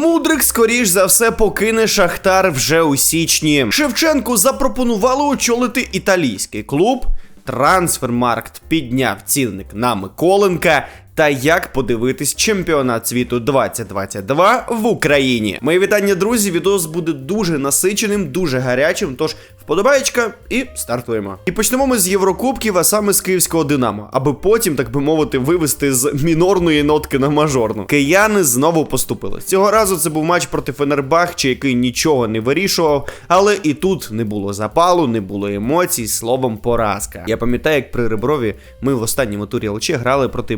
Мудрик, скоріш за все, покине Шахтар вже у січні. Шевченку запропонували очолити італійський клуб. Трансфермаркт підняв цінник на Миколенка. Та як подивитись чемпіонат світу 2022 в Україні? Мої вітання, друзі. Відос буде дуже насиченим, дуже гарячим. Тож вподобаєчка і стартуємо. І почнемо ми з Єврокубків, а саме з київського Динамо, аби потім, так би мовити, вивести з мінорної нотки на мажорну. Кияни знову поступили. Цього разу це був матч проти Фенербахче, який нічого не вирішував, але і тут не було запалу, не було емоцій, словом, поразка. Я пам'ятаю, як при Реброві ми в останньому турі ЛЧ грали проти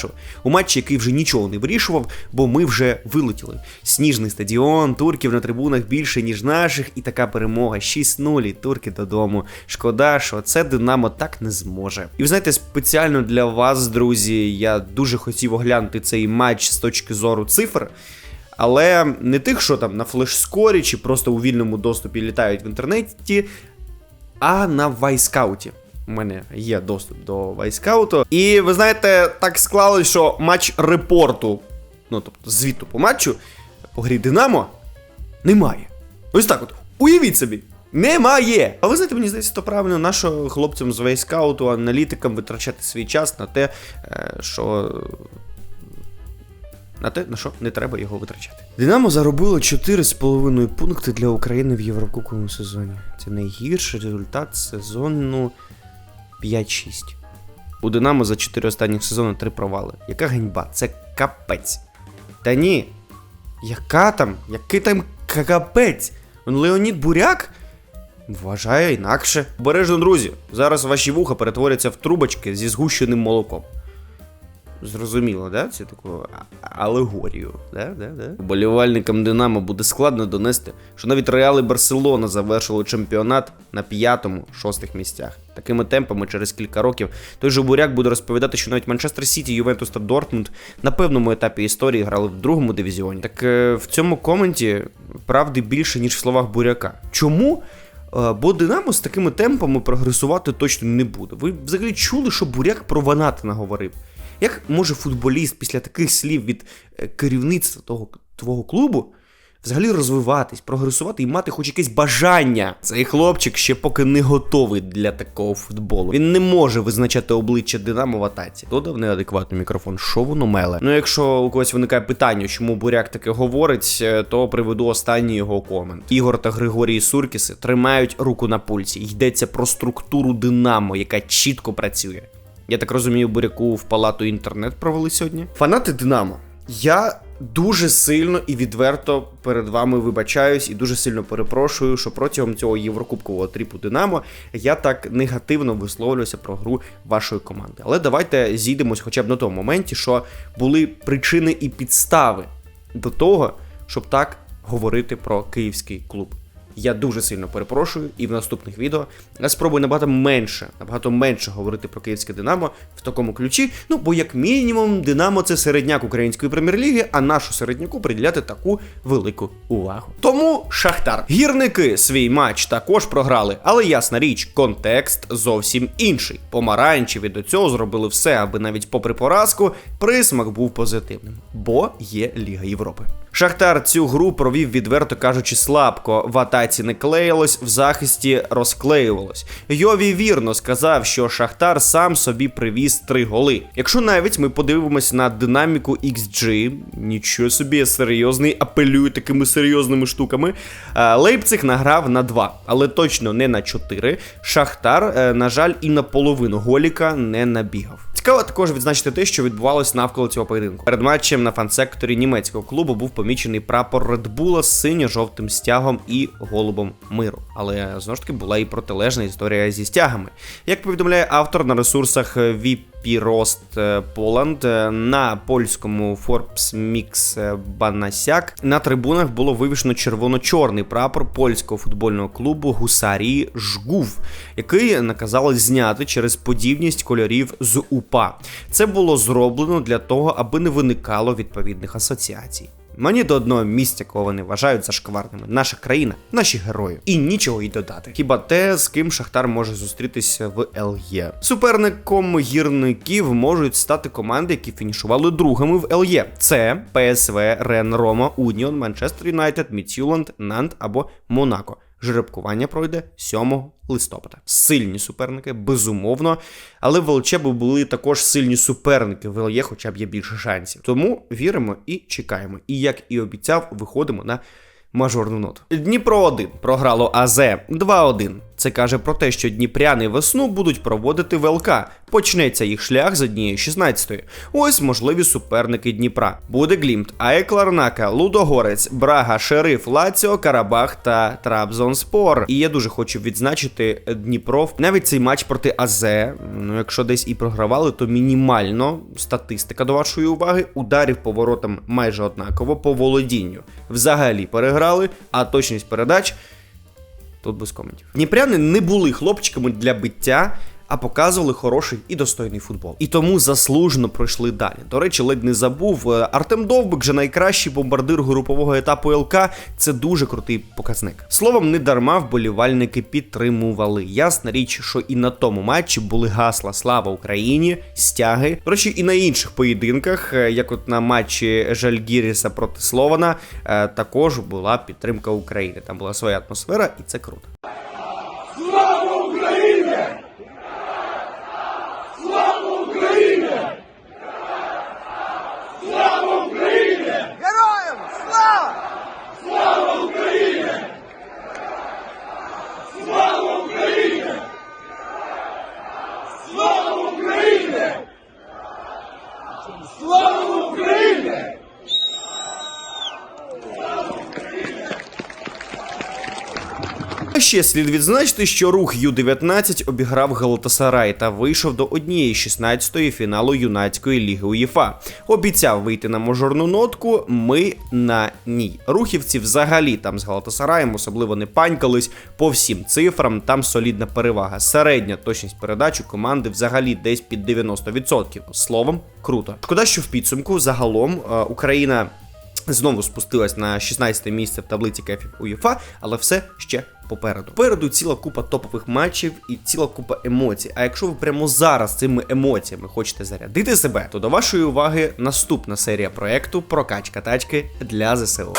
Бешкташу у матчі, який вже нічого не вирішував, бо ми вже вилетіли. Сніжний стадіон, турків на трибунах більше, ніж наших, і така перемога 6-0, і турки додому. Шкода, що це Динамо так не зможе. І ви знаєте, спеціально для вас, друзі, я дуже хотів оглянути цей матч з точки зору цифр. Але не тих, що там на флеш-скорі чи просто у вільному доступі літають в інтернеті, а на вайскауті. У мене є доступ до вайскауту. І ви знаєте, так склалось, що матч репорту, ну тобто звіту по матчу по грі Динамо немає. Ось так от. Уявіть собі. Немає! А ви знаєте, мені здається, то правильно нашим хлопцям з вейскауту, аналітикам витрачати свій час на те, е, що на те, на що не треба його витрачати. Динамо заробило 4,5 пункти для України в Єврокубковому сезоні. Це найгірший результат сезону 5-6. У Динамо за 4 останніх сезони 3 провали. Яка ганьба? Це капець. Та ні. Яка там? Який там капець? Леонід Буряк? Вважає інакше. Бережно, друзі. Зараз ваші вуха перетворяться в трубочки зі згущеним молоком. Зрозуміло, да? Це таку алегорію. Да? Да? Да? Болівальникам Динамо буде складно донести, що навіть Реал і Барселона завершили чемпіонат на п'ятому, шостих місцях. Такими темпами через кілька років той же Буряк буде розповідати, що навіть Манчестер Сіті, Ювентус та Дортмунд на певному етапі історії грали в другому дивізіоні. Так е, в цьому коменті правди більше, ніж в словах Буряка. Чому? Е, Бо Динамо з такими темпами прогресувати точно не буде. Ви взагалі чули, що Буряк про Ванати наговорив? Як може футболіст після таких слів від е, керівництва того твого клубу взагалі розвиватись, прогресувати і мати хоч якесь бажання? Цей хлопчик ще поки не готовий для такого футболу. Він не може визначати обличчя Динамо в атаці. Додав неадекватний мікрофон. Що воно меле? Ну, якщо у когось виникає питання, чому буряк таке говорить, е, то приведу останній його комент. Ігор та Григорій Суркіси тримають руку на пульсі. Йдеться про структуру Динамо, яка чітко працює. Я так розумію, буряку в палату інтернет провели сьогодні. Фанати Динамо. Я дуже сильно і відверто перед вами вибачаюсь і дуже сильно перепрошую, що протягом цього єврокубкового тріпу Динамо я так негативно висловлююся про гру вашої команди. Але давайте зійдемось хоча б на тому моменті, що були причини і підстави до того, щоб так говорити про київський клуб. Я дуже сильно перепрошую, і в наступних відео я спробую набагато менше, набагато менше говорити про київське Динамо в такому ключі. Ну, бо як мінімум, Динамо це середняк української прем'єр-ліги, а нашу середняку приділяти таку велику увагу. Тому Шахтар. Гірники свій матч також програли, але ясна річ, контекст зовсім інший. Помаранчеві до цього зробили все, аби навіть попри поразку присмак був позитивним, бо є Ліга Європи. Шахтар цю гру провів відверто кажучи слабко. В атаці не клеїлось, в захисті розклеювалось. Йові вірно сказав, що Шахтар сам собі привіз три голи. Якщо навіть ми подивимось на динаміку XG, нічого собі серйозний, апелюю такими серйозними штуками. е, Лейпциг награв на 2, але точно не на 4. Шахтар, е, на жаль, і на половину голіка не набігав. Цікаво також відзначити те, що відбувалось навколо цього поєдинку. Перед матчем на фан-секторі німецького клубу був помічений прапор Редбула з синьо-жовтим стягом і голубом миру. Але знову ж таки була і протилежна історія зі стягами. Як повідомляє автор на ресурсах VIP Рост Поланд на польському Forbes Mix е, Банасяк на трибунах було вивішено червоно-чорний прапор польського футбольного клубу Гусарії Жгув, який наказали зняти через подібність кольорів з УПА. Це було зроблено для того, аби не виникало відповідних асоціацій. Мені до одного місця, кого вони вважають зашкварними. Наша країна, наші герої. І нічого й додати. Хіба те, з ким Шахтар може зустрітися в ЛЄ. Суперником гірників можуть стати команди, які фінішували другими в ЛЄ. Це ПСВ, Рен, Рома, Уніон, Манчестер Юнайтед, Міцюланд, Нант або Монако. Жеребкування пройде 7 листопада. Сильні суперники, безумовно. Але в Волчебу були також сильні суперники. В ЛЄ хоча б є більше шансів. Тому віримо і чекаємо. І як і обіцяв, виходимо на мажорну ноту. Дніпро 1 програло АЗ 2-1. Це каже про те, що дніпряни весну будуть проводити ВЛК. Почнеться їх шлях з однієї 16-ї. Ось можливі суперники Дніпра. Буде Глімт, АЕК Ларнака, Лудогорець, Брага, Шериф, Лаціо, Карабах та Трабзонспор. І я дуже хочу відзначити Дніпро. Навіть цей матч проти АЗ. Ну, якщо десь і програвали, то мінімально статистика до вашої уваги. Ударів по воротам майже однаково по володінню. Взагалі переграли, а точність передач. Тут без коментів. Дніпряни не були хлопчиками для биття, а показували хороший і достойний футбол. І тому заслужено пройшли далі. До речі, ледь не забув. е, Артем Довбик же найкращий бомбардир групового етапу ЛК. Це дуже крутий показник. Словом, не дарма вболівальники підтримували. Ясна річ, що і на тому матчі були гасла Слава Україні, стяги. До речі, і на інших поєдинках, е, як от на матчі Жальгіріса проти Слована, е, також була підтримка України. Там була своя атмосфера, і це круто. Героям слава! Ще слід відзначити, що рух Ю-19 обіграв Галатасарай та вийшов до однієї 16-ї фіналу юнацької ліги УЄФА. Обіцяв вийти на мажорну нотку. Ми на ній. Рухівці взагалі там з Галатасараєм особливо не панькались по всім цифрам. Там солідна перевага. Середня точність передач у команди взагалі десь під 90%. Словом, круто. Шкода, що в підсумку загалом е, Україна. Знову спустилась на 16 місце в таблиці кефів УЄФА, але все ще попереду. Попереду ціла купа топових матчів і ціла купа емоцій. А якщо ви прямо зараз цими емоціями хочете зарядити себе, то до вашої уваги наступна серія проекту Прокачка тачки для ЗСУ.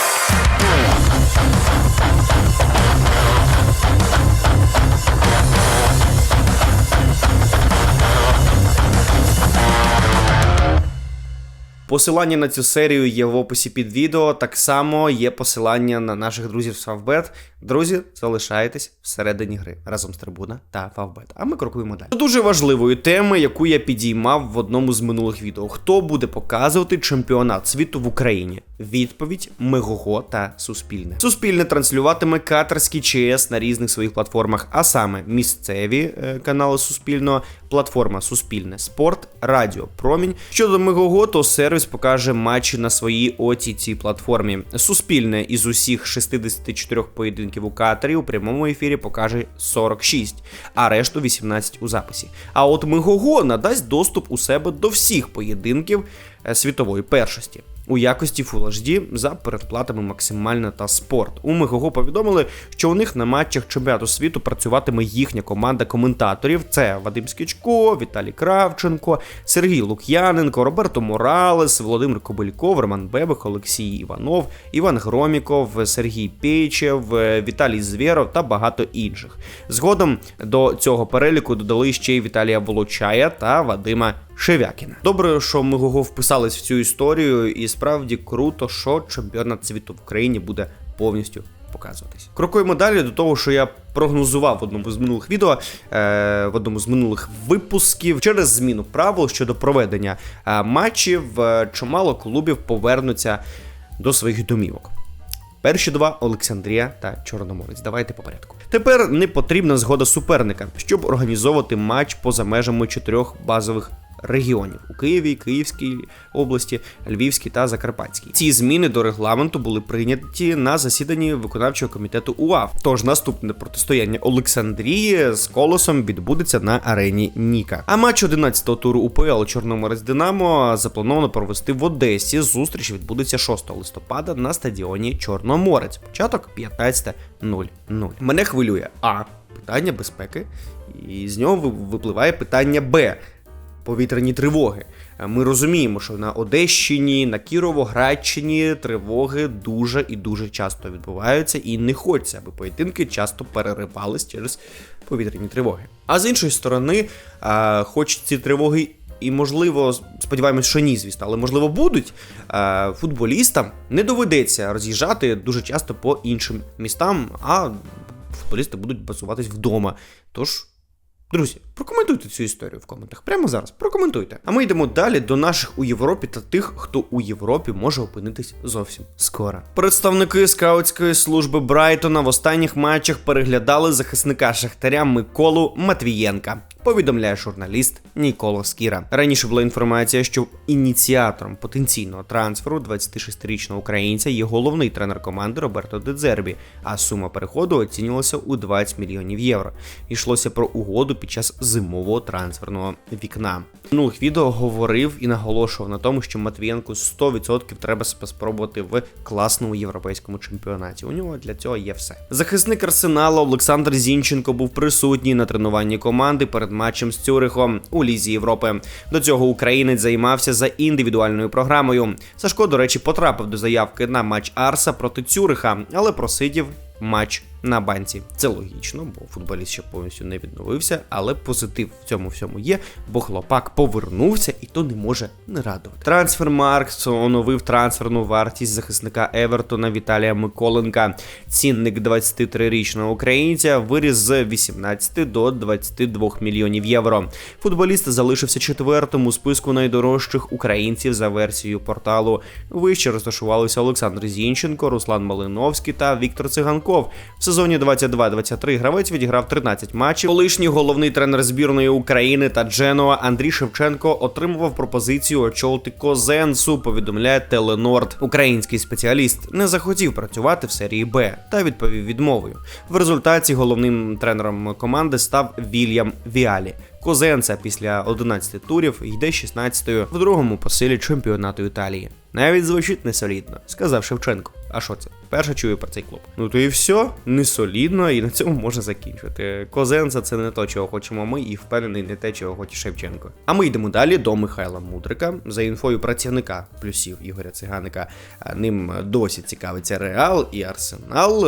Посилання на цю серію є в описі під відео. Так само є посилання на наших друзів Favbet. Друзі, залишайтесь всередині гри разом з Трибуна та Favbet. А ми крокуємо далі. Дуже важливої теми, яку я підіймав в одному з минулих відео. Хто буде показувати чемпіонат світу в Україні? Відповідь Мегого та Суспільне. Суспільне транслюватиме катерський ЧС на різних своїх платформах, а саме місцеві е, канали Суспільного, платформа Суспільне Спорт, Радіо Промінь. Щодо Мегого, то сервіс покаже матчі на своїй OTT платформі. Суспільне із усіх 64 поєдинків у катері у прямому ефірі покаже 46, а решту 18 у записі. А от Мегого надасть доступ у себе до всіх поєдинків е, світової першості. У якості Full HD за передплатами максимально та спорт. У Мегого повідомили, що у них на матчах чемпіонату світу працюватиме їхня команда коментаторів. Це Вадим Скічко, Віталій Кравченко, Сергій Лук'яненко, Роберто Моралес, Володимир Кобильков, Роман Бебих, Олексій Іванов, Іван Громіков, Сергій Пейчев, Віталій Звєров та багато інших. Згодом до цього переліку додали ще й Віталія Волочая та Вадима Шевякіна. Добре, що ми Гого вписались в цю історію, і справді круто, що чемпіонат світу в Україні буде повністю показуватись. Крокуємо далі до того, що я прогнозував в одному з минулих відео, е, в одному з минулих випусків через зміну правил щодо проведення е, матчів. е, чимало клубів повернуться до своїх домівок. Перші два Олександрія та Чорноморець. Давайте по порядку. Тепер не потрібна згода суперника, щоб організовувати матч поза межами чотирьох базових регіонів у Києві, Київській області, Львівській та Закарпатській. Ці зміни до регламенту були прийняті на засіданні виконавчого комітету УАФ. Тож наступне протистояння Олександрії з колосом відбудеться на арені Ніка. А матч 11-го туру УПЛ Чорноморець Динамо заплановано провести в Одесі. Зустріч відбудеться 6 листопада на стадіоні Чорноморець. Початок 15.00. Мене хвилює А. Питання безпеки, і з нього випливає питання Б. Повітряні тривоги. Е, Ми розуміємо, що на Одещині, на Кіровоградщині тривоги дуже і дуже часто відбуваються, і не хочеться, аби поєдинки часто переривались через повітряні тривоги. А з іншої сторони, хоч ці тривоги. І можливо, сподіваємось, що ні, звісно, але можливо будуть. е, Футболістам не доведеться роз'їжджати дуже часто по іншим містам, а футболісти будуть базуватись вдома. Тож Друзі, прокоментуйте цю історію в коментах. Прямо зараз. Прокоментуйте. А ми йдемо далі до наших у Європі та тих, хто у Європі може опинитись зовсім скоро. Представники скаутської служби Брайтона в останніх матчах переглядали захисника Шахтаря Миколу Матвієнка. Повідомляє журналіст Нікола Скіра. Раніше була інформація, що ініціатором потенційного трансферу 26-річного українця є головний тренер команди Роберто Дедзербі, а сума переходу оцінювалася у 20 мільйонів євро. Йшлося про угоду під час зимового трансферного вікна. Минулих відео говорив і наголошував на тому, що Матвієнку 100% треба себе спробувати в класному європейському чемпіонаті. У нього для цього є все. Захисник арсеналу Олександр Зінченко був присутній на тренуванні команди перед матчем з Цюрихом у Лізі Європи. До цього українець займався за індивідуальною програмою. Сашко, до речі, потрапив до заявки на матч Арса проти Цюриха, але просидів матч на банці. Це логічно, бо футболіст ще повністю не відновився, але позитив в цьому всьому є, бо хлопак повернувся і то не може не радувати. Трансфермаркт оновив трансферну вартість захисника Евертона Віталія Миколенка. Цінник 23-річного українця виріс з 18 до 22 мільйонів євро. Футболіст залишився четвертим у списку найдорожчих українців за версією порталу. Вище розташувалися Олександр Зінченко, Руслан Малиновський та Віктор Циганков. В сезоні 22-23 гравець відіграв 13 матчів. Колишній головний тренер збірної України та Дженуа Андрій Шевченко отримував пропозицію очолити Козенсу. Повідомляє Теленорд. Український спеціаліст не захотів працювати в серії Б та відповів відмовою. В результаті головним тренером команди став Вільям Віалі. Козенца після 11 турів йде 16-ю в другому по силі чемпіонату Італії. Навіть звучить несолідно, сказав Шевченко. А що це? Перше чую про цей клуб. Ну то і все, не солідно, і на цьому можна закінчувати. Козенца це не то, чого хочемо ми, і впевнений не те, чого хоче Шевченко. А ми йдемо далі до Михайла Мудрика. За інфою працівника плюсів Ігоря Циганика. Ним досі цікавиться Реал і Арсенал.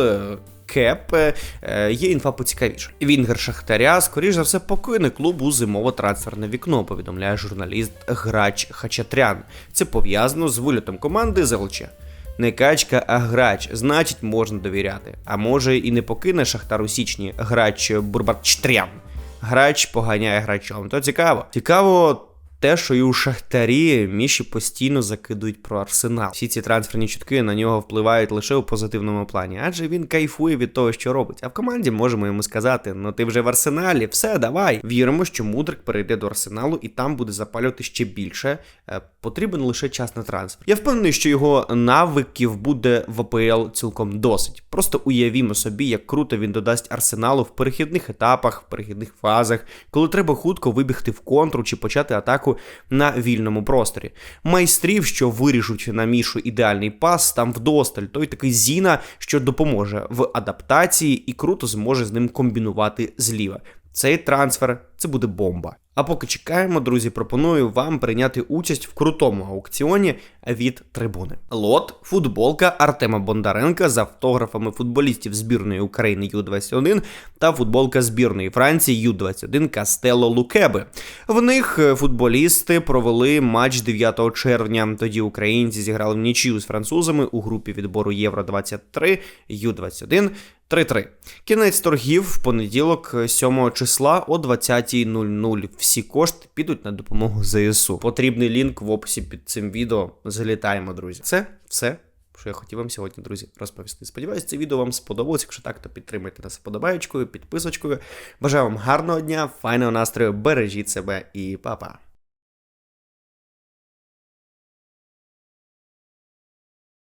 Кеп е, є інфа поцікавіше. Вінгер Шахтаря, скоріш за все, покине клуб у зимове трансферне вікно, повідомляє журналіст Грач Хачатрян. Це пов'язано з вилітом команди з ЛЧ. Не качка, а грач, значить, можна довіряти. А може і не покине Шахтар у січні грач Бурбатчтрян. Грач поганяє грачом. То цікаво. Цікаво те, що і у Шахтарі Міші постійно закидують про арсенал. Всі ці трансферні чутки на нього впливають лише у позитивному плані, адже він кайфує від того, що робить. А в команді можемо йому сказати: ну ти вже в арсеналі, все, давай. Віримо, що Мудрик перейде до арсеналу і там буде запалювати ще більше. Е, Потрібен лише час на трансфер. Я впевнений, що його навиків буде в АПЛ цілком досить. Просто уявімо собі, як круто він додасть арсеналу в перехідних етапах, в перехідних фазах, коли треба хутко вибігти в контру чи почати атаку на вільному просторі. Майстрів, що вирішуть на мішу ідеальний пас, там вдосталь. Той такий Зіна, що допоможе в адаптації і круто зможе з ним комбінувати зліва. Цей трансфер це буде бомба. А поки чекаємо, друзі, пропоную вам прийняти участь в крутому аукціоні від трибуни. Лот, футболка Артема Бондаренка з автографами футболістів збірної України Ю-21 та футболка збірної Франції Ю-21 Кастело Лукеби. В них е, футболісти провели матч 9 червня. Тоді українці зіграли в нічию з французами у групі відбору Євро 23 Ю-21. 3-3. Кінець торгів в понеділок, 7 числа о 20.00. Всі кошти підуть на допомогу ЗСУ. Потрібний лінк в описі під цим відео. Залітаємо, друзі. Це все. Що я хотів вам сьогодні, друзі, розповісти. Сподіваюсь, це відео вам сподобалось. Якщо так, то підтримайте нас подобаєчкою, підписочкою. Бажаю вам гарного дня, файного настрою, бережіть себе і па-па.